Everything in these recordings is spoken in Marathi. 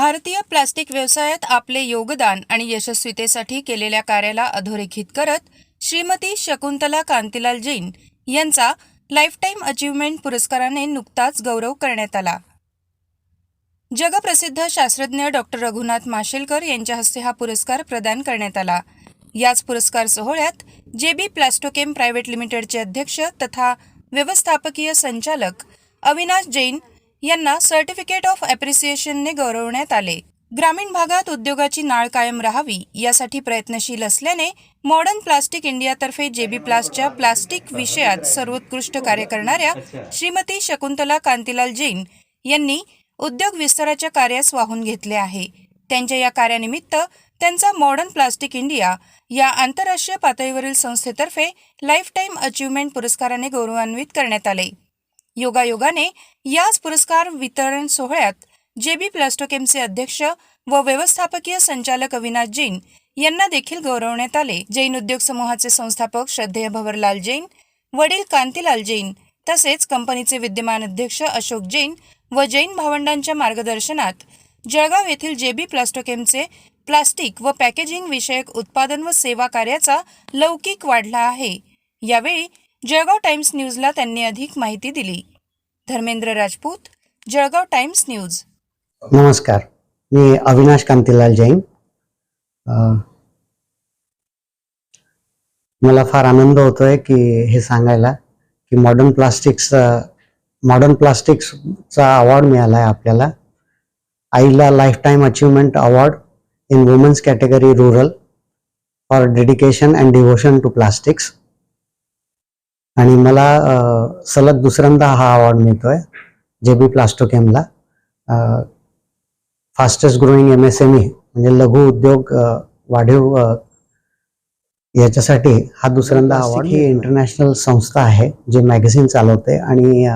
भारतीय प्लास्टिक व्यवसायात आपले योगदान आणि यशस्वीतेसाठी केलेल्या कार्याला अधोरेखित करत श्रीमती शकुंतला कांतीलाल जैन यांचा लाईफटाईम अचीवमेंट पुरस्काराने नुकताच गौरव करण्यात आला. जगप्रसिद्ध शास्त्रज्ञ डॉक्टर रघुनाथ माशेलकर यांच्या हस्ते हा पुरस्कार प्रदान करण्यात आला. याच पुरस्कार सोहळ्यात जे बी प्लास्टोकेम प्रायव्हेट लिमिटेडचे अध्यक्ष तथा व्यवस्थापकीय संचालक अविनाश जैन यांना सर्टिफिकेट ऑफ ॲप्रिसिएशनने गौरवण्यात आले. ग्रामीण भागात उद्योगाची नाळ कायम राहावी यासाठी प्रयत्नशील असल्याने मॉडर्न प्लास्टिक इंडियातर्फे जेबी प्लास्टच्या प्लास्टिक विषयात सर्वोत्कृष्ट कार्य करणाऱ्या श्रीमती शकुंतला कांतीलाल जैन यांनी उद्योग विस्ताराच्या कार्यास वाहून घेतले आहे. त्यांच्या या कार्यानिमित्त त्यांचा मॉडर्न प्लास्टिक इंडिया या आंतरराष्ट्रीय पातळीवरील संस्थेतर्फे लाईफ टाईम अचीवमेंट पुरस्काराने गौरवान्वित करण्यात आले. योगायोगाने याच पुरस्कार वितरण सोहळ्यात जेबी प्लास्टोकेमचे अध्यक्ष व व्यवस्थापकीय संचालक अविनाश जैन यांना देखील गौरवण्यात आले. जैन उद्योग समूहाचे संस्थापक श्रद्धेय भवरलाल जैन वडील कांतीलाल जैन तसेच कंपनीचे विद्यमान अध्यक्ष अशोक जैन व जैन भावंडांच्या मार्गदर्शनात जळगाव येथील जेबी प्लास्टोकेमचे प्लास्टिक व पॅकेजिंग विषयक उत्पादन व सेवा कार्याचा लौकिक वाढला आहे. यावेळी जळगाव टाइम्स न्यूजला त्यांनी अधिक माहिती दिली. Dharmendra Rajput Jalgaon times news. नमस्कार. मी अविनाश कांतीलाल जैन. मला फार आनंद होतोय की हे सांगायला की मॉडर्न प्लास्टिक्स मॉडर्न प्लास्टिक्सचा अवॉर्ड मिळाला आहे आपल्याला. आईला life time achievement award in women's category rural for dedication and devotion to plastics आणि मला सलग दुसऱ्यांदा हा अवॉर्ड मिळतोय J B प्लास्टोकेमला fastest growing M S M E म्हणजे लघु उद्योग वाढीव याच्यासाठी हा दुसऱ्यांदा अवॉर्ड ही इंटरनॅशनल संस्था आहे जे मॅगझिन चालवते आणि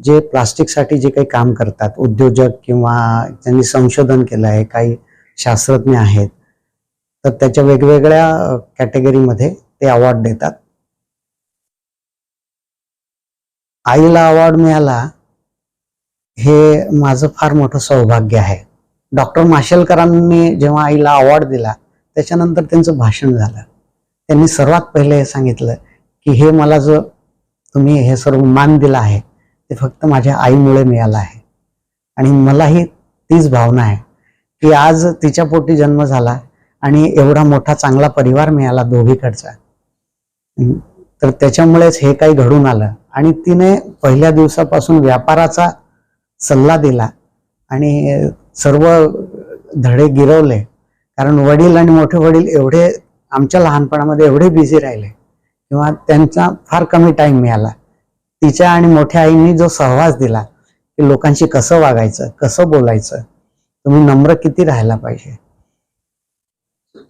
जे प्लास्टिकसाठी जे काही काम करतात उद्योजक किंवा त्यांनी संशोधन केलं आहे काही शास्त्रज्ञ आहेत तर त्याच्या वेगवेगळ्या कॅटेगरीमध्ये ते अवॉर्ड देतात. आईला अवॉर्ड मिळाला हे माझं फार मोठं सौभाग्य आहे. डॉक्टर माशेलकरांनी जेव्हा आईला अवॉर्ड दिला त्याच्यानंतर त्यांचं भाषण झालं. त्यांनी सर्वात पहिले हे सांगितलं की हे मला जो तुम्ही हे सर्व मान दिला आहे ते फक्त माझ्या आईमुळे मिळालं आहे. आणि मलाही तीच भावना आहे की आज तिच्या पोटी जन्म झाला आणि एवढा मोठा चांगला परिवार मिळाला दोघीकडचा. तर त्याच्यामुळेच हे काही घडून आलं. आणि तिने पहिल्या दिवसापासून व्यापाराचा सल्ला दिला आणि सर्व धडे गिरवले. कारण वडील आणि मोठे वडील एवढे आमच्या लहानपणामध्ये एवढे बिझी राहिले. किंवा त्यांचा फार कमी टाइम मिळाला. तिच्या आणि मोठ्या आईंनी जो सहवास दिला की लोकांशी कसं वागायचं कसं बोलायचं तुम्ही नम्र किती राहायला पाहिजे?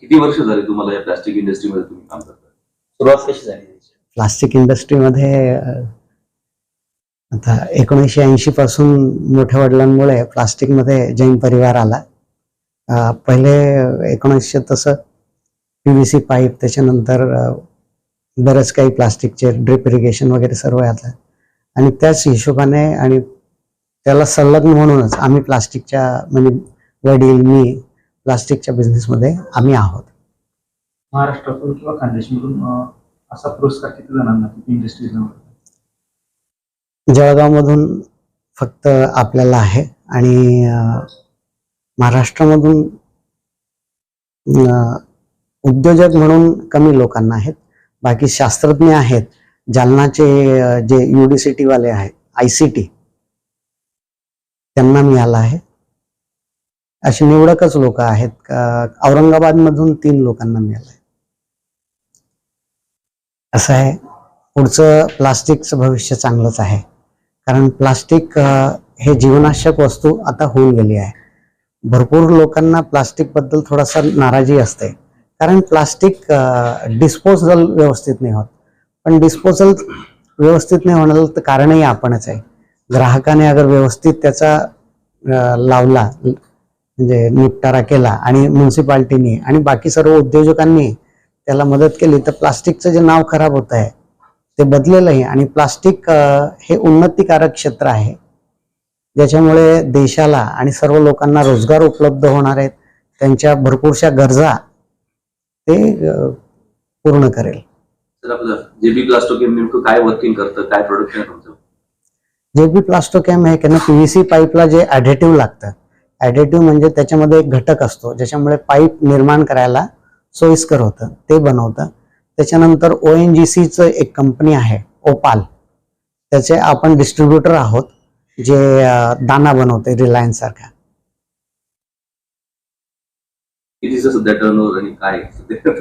किती वर्ष झाली तुम्हाला या प्लास्टिक इंडस्ट्रीमध्ये तुम्ही काम करता सुरुवात कशी झाली? प्लास्टिक इंडस्ट्रीमध्ये आता एकोणीसशे ऐंशी पासून मोठ्या वडिलांमुळे प्लास्टिकमध्ये जैन परिवार आला. पहिले एकोणीसशे तसं पी व्ही सी पाईप त्याच्यानंतर बरंच काही प्लास्टिकचे ड्रिप इरिगेशन वगैरे सर्व आलं आणि त्याच हिशोबाने आणि त्याला संलग्न म्हणूनच आम्ही प्लास्टिकच्या म्हणजे वडील मी प्लास्टिकच्या बिझनेसमध्ये आम्ही आहोत. महाराष्ट्रातून किंवा खानदेशमधून असा पुरस्कार किती जणांना किती इंडस्ट्रीजला जळगावमधून फक्त आपल्याला आहे आणि महाराष्ट्रामधून उद्योजक म्हणून कमी लोकांना आहेत. बाकी शास्त्रज्ञ आहेत. जालनाचे जे यू डी वाले आहेत आय सी टी त्यांना मिळाला आहे. अशी निवडकच लोक आहेत. औरंगाबादमधून तीन लोकांना मिळालं आहे. असं आहे. पुढचं प्लास्टिकचं भविष्य चांगलंच आहे. कारण प्लास्टिक हे जीवनाशक वस्तू आता होऊन गेली आहे. भरपूर लोकांना प्लास्टिकबद्दल थोडासा नाराजी असते. कारण प्लास्टिक डिस्पोजल व्यवस्थित नाही होत. पण डिस्पोजल व्यवस्थित नाही होण्याचं तर कारणही आपणच आहे. ग्राहकाने अगर व्यवस्थित त्याचा लावला म्हणजे निपटारा केला आणि म्युन्सिपाल्टीनी आणि बाकी सर्व उद्योजकांनी त्याला मदत केली तर प्लास्टिकचं जे नाव खराब होत आहे ते बदलेलंही. आणि प्लास्टिक हे उन्नतीकारक क्षेत्र आहे. ज्याच्यामुळे देशाला आणि सर्व लोकांना रोजगार उपलब्ध होणार आहेत. त्यांच्या भरपूरशा गरजा ते पूर्ण करेल. जेबी प्लास्टोकेम नेमकं काय वर्किंग करतं? काय प्रोडक्शन आहे तुमचं? आहे ना पीव्हीसी पाईपला जे ॲडेटिव्ह लागतं. ॲडेटिव्ह म्हणजे त्याच्यामध्ये एक घटक असतो ज्याच्यामुळे पाईप निर्माण करायला सोयीस्कर होतं ते बनवतं. त्याच्यानंतर ओ एन जी सीचं एक कंपनी आहे ओपाल. त्याचे आपण डिस्ट्रीब्युटर आहोत जे दाना बनवते रिलायन्स सारखा. कितीचं सध्या टर्नओव्हर आणि काय? आहे सध्या?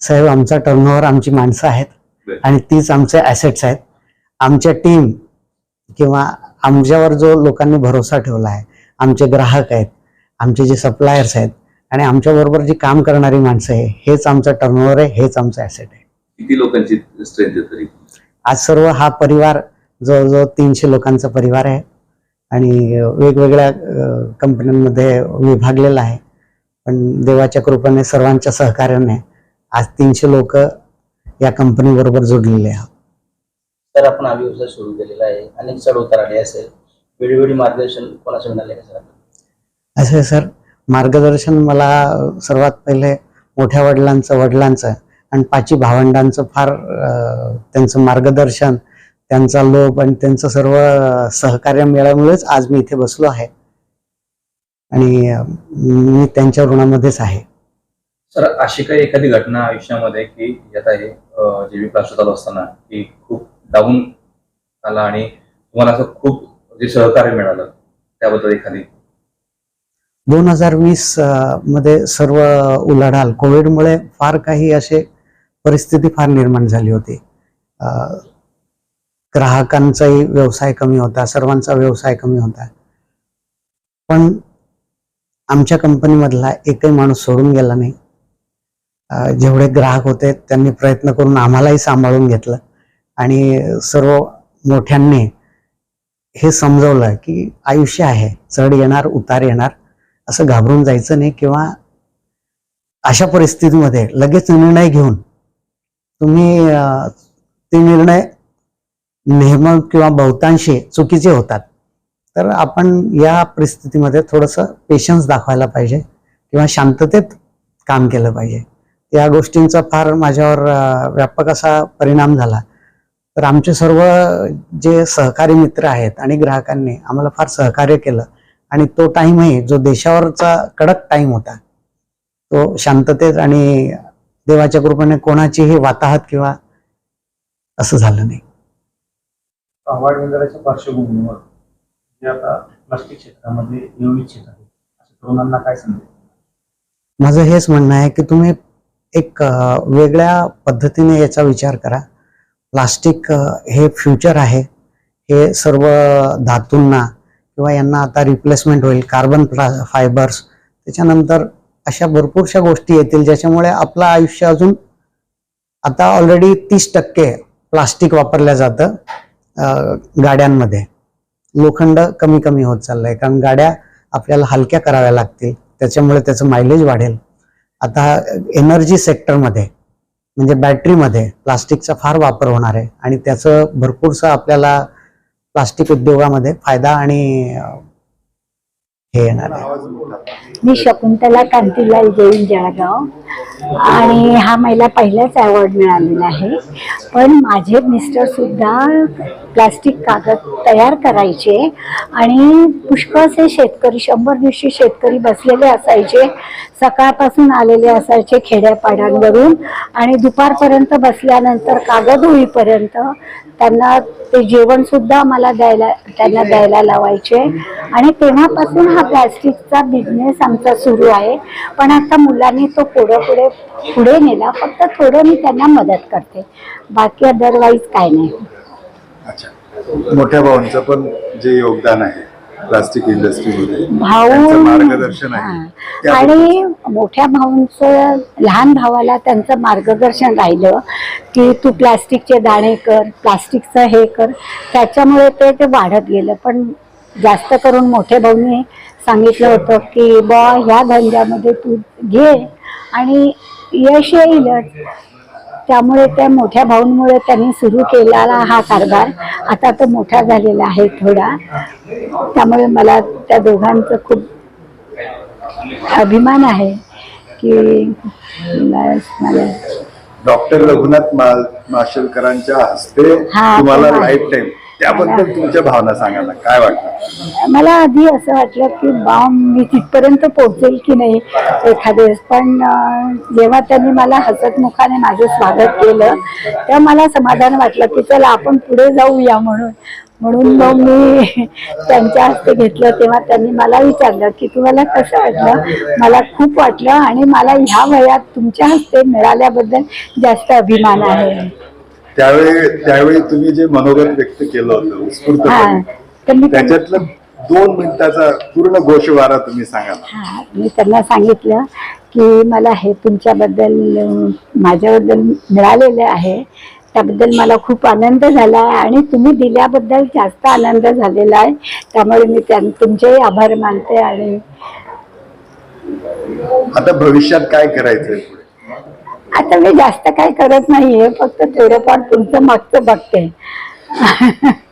साहेब आमचा टर्नओव्हर आमची माणसं आहेत. आणि तीच आमचे ॲसेट्स आहेत. आमच्या टीम किंवा आमच्यावर जो लोकांनी भरोसा ठेवला आहे आमचे ग्राहक आहेत आमचे जे सप्लायर्स आहेत आणि आमच्याबरोबर जी काम करणारी माणसं आहे हेच आमचं टर्नओव्हर आहे हेच आमचं ॲसेट आहे. किती लोकांची स्ट्रेंथ आहे तरी? आज सर्व हा परिवार जवळजवळ तीनशे लोकांचा परिवार आहे. आणि वेगवेगळ्या कंपन्यांमध्ये विभागलेला आहे. पण देवाच्या कृपेने सर्वांच्या सहकार्याने आज तीनशे लोक या कंपनीबरोबर जोडलेले आहेत. तर आपण हा व्यवसाय सुरू केलेला आहे. अनेक चढ उतार आले असेल. वेळोवेळी मार्गदर्शन कोणाचं मिळाले का सर? असं आहे सर. मार्गदर्शन मला सर्वात पहिले मोठ्या वडिलांचं वडिलांचं आणि पाची भावंडांचं फार त्यांचं मार्गदर्शन त्यांचा लोभ आणि त्यांचं सर्व सहकार्य मिळाल्यामुळेच आज मी इथे बसलो आहे. आणि मी त्यांच्या ऋणामध्येच आहे. सर अशी काही एखादी घटना आयुष्यामध्ये की आता हे जे बी प्लास्टर चालू असताना की खूप डाऊन आला आणि तुम्हाला असं खूप जे सहकार्य मिळालं त्याबद्दल एखादी दोन हजार वीसमध्ये सर्व उलाढाल कोविडमुळे फार काही असे परिस्थिती फार निर्माण झाली होती. ग्राहकांचाही व्यवसाय कमी होता सर्वांचा व्यवसाय कमी होता. पण आमच्या कंपनीमधला एकही माणूस सोडून गेला नाही. जेवढे ग्राहक होते त्यांनी प्रयत्न करून आम्हालाही सांभाळून घेतलं आणि सर्व मोठ्यांनी हे समजवलं की आयुष्य आहे चढ येणार उतार येणार. असं घाबरून जायचं नाही किंवा अशा परिस्थितीमध्ये लगेच निर्णय घेऊन तुम्ही ते निर्णय नेहम किंवा बहुतांशी चुकीचे होतात. तर आपण या परिस्थितीमध्ये थोडंसं पेशन्स दाखवायला पाहिजे किंवा शांततेत काम केलं पाहिजे. या गोष्टींचा फार माझ्यावर व्यापक असा परिणाम झाला. तर आमचे सर्व जे सहकारी मित्र आहेत आणि ग्राहकांनी आम्हाला फार सहकार्य केलं. आणि तो टाईमही जो देशावरचा कडक टाईम होता तो शांततेत आणि देवाच्या कृपेने कोणाचीही वाताहत किंवा असं झालं नाही. अवॉर्ड मिळाल्याच्या पार्श्वभूमीवर जे आता प्लास्टिक क्षेत्रामध्ये येऊ इच्छित आहे अशा तरुणांना काय सांगेल माझं हेच म्हणणं आहे की तुम्ही एक वेगळ्या पद्धतीने याचा विचार करा. प्लास्टिक हे फ्युचर आहे. हे सर्व धातूंना किंवा यांना आता रिप्लेसमेंट होईल कार्बन फायबर्स त्याच्यानंतर अशा भरपूरशा गोष्टी येतील ज्याच्यामुळे आपलं आयुष्य अजून आता ऑलरेडी तीस टक्के प्लास्टिक वापरलं जातं गाड्यांमध्ये. लोखंड कमी कमी होत चाललंय कारण गाड्या आपल्याला हलक्या कराव्या लागतील. त्याच्यामुळे त्याचं मायलेज वाढेल. आता एनर्जी सेक्टरमध्ये म्हणजे बॅटरीमध्ये प्लास्टिकचा फार वापर होणार आहे. आणि त्याचं भरपूरसं आपल्याला प्लास्टिक उद्योगामध्ये फायदा आणि हे येणार आहे. मी शकुंतला कांतीलाल जैन जळगाव. आणि हा मला पहिलाच अवॉर्ड मिळालेला आहे. पण माझे मिस्टर सुद्धा प्लास्टिक कागद तयार करायचे आणि पुष्कळसे शेतकरी शंभर दिवशी शेतकरी बसलेले असायचे. सकाळपासून आलेले असायचे खेड्यापाड्यांवरून आणि दुपारपर्यंत बसल्यानंतर कागद होईपर्यंत त्यांना ते जेवणसुद्धा मला द्यायला त्यांना द्यायला लावायचे. आणि तेव्हापासून हा प्लॅस्टिकचा बिझनेस आमचा सुरू आहे. पण आता मुलांनी तो पुढे पुढे पुढे नेला फक्त थोडं मी त्यांना मदत करते. बाकी अदरवाईज काय नाही. अच्छा. मोठ्या भावांचं पण जे योगदान आहे प्लास्टिक इंडस्ट्रीमध्ये भाऊ मार्गदर्शन आहे. आणि मोठ्या भाऊंचं लहान भावाला त्यांचं मार्गदर्शन राहिलं की तू प्लास्टिकचे दाणे कर प्लास्टिकचं हे कर. त्याच्यामुळे ते ते वाढत गेलं. पण जास्त करून मोठ्या भाऊने सांगितलं होतं की बा ह्या धंद्यामध्ये तू घे आणि यश येईलच त्यामुळे त्या मोठ्या भाऊंमुळे त्यांनी सुरू केलेला हा कारभार आता तो मोठा झालेला आहे थोडा. त्यामुळे मला त्या दोघांचं खूप अभिमान आहे की मला डॉक्टर रघुनाथ माशेलकरांच्या हस्ते हा, तुम्हाला लाईफ टाईम त्याबद्दल तुमच्या भावना सांगा ना काय वाटतं? मला आधी असं वाटलं की बा मी तिथपर्यंत पोहोचेल की नाही एखाद्या वेळेस. पण जेव्हा त्यांनी मला हसतमुखाने माझं स्वागत केलं तेव्हा मला समाधान वाटलं की चला आपण पुढे जाऊया म्हणून. म्हणून मग मी त्यांच्या हस्ते घेतलं. तेव्हा त्यांनी मला विचारलं की तुम्हाला कसं वाटलं? मला खूप वाटलं आणि मला ह्या वयात तुमच्या हस्ते मिळाल्याबद्दल जास्त अभिमान आहे. त्यावेळी त्यावेळी तुम्ही जे मनोगत व्यक्त केलं होतं उत्स्फूर्तपणे त्यांना- त्याच्यातलं दोन मिनिटाचा पूर्ण गोषवारा तुम्ही सांगा हा मी त्यांना सांगितलं की मला हे तुमच्याबद्दल माझ्याबद्दल मिळालेलं आहे. त्याबद्दल मला खूप आनंद झाला आहे आणि तुम्ही दिल्याबद्दल जास्त आनंद झालेला आहे. त्यामुळे मी त्यां तुमचेही आभार मानते आणि आता भविष्यात काय करायचंय? पुढे आता मी जास्त काय करत नाहीये फक्त थोडंफार तुमचं मागचं बघते.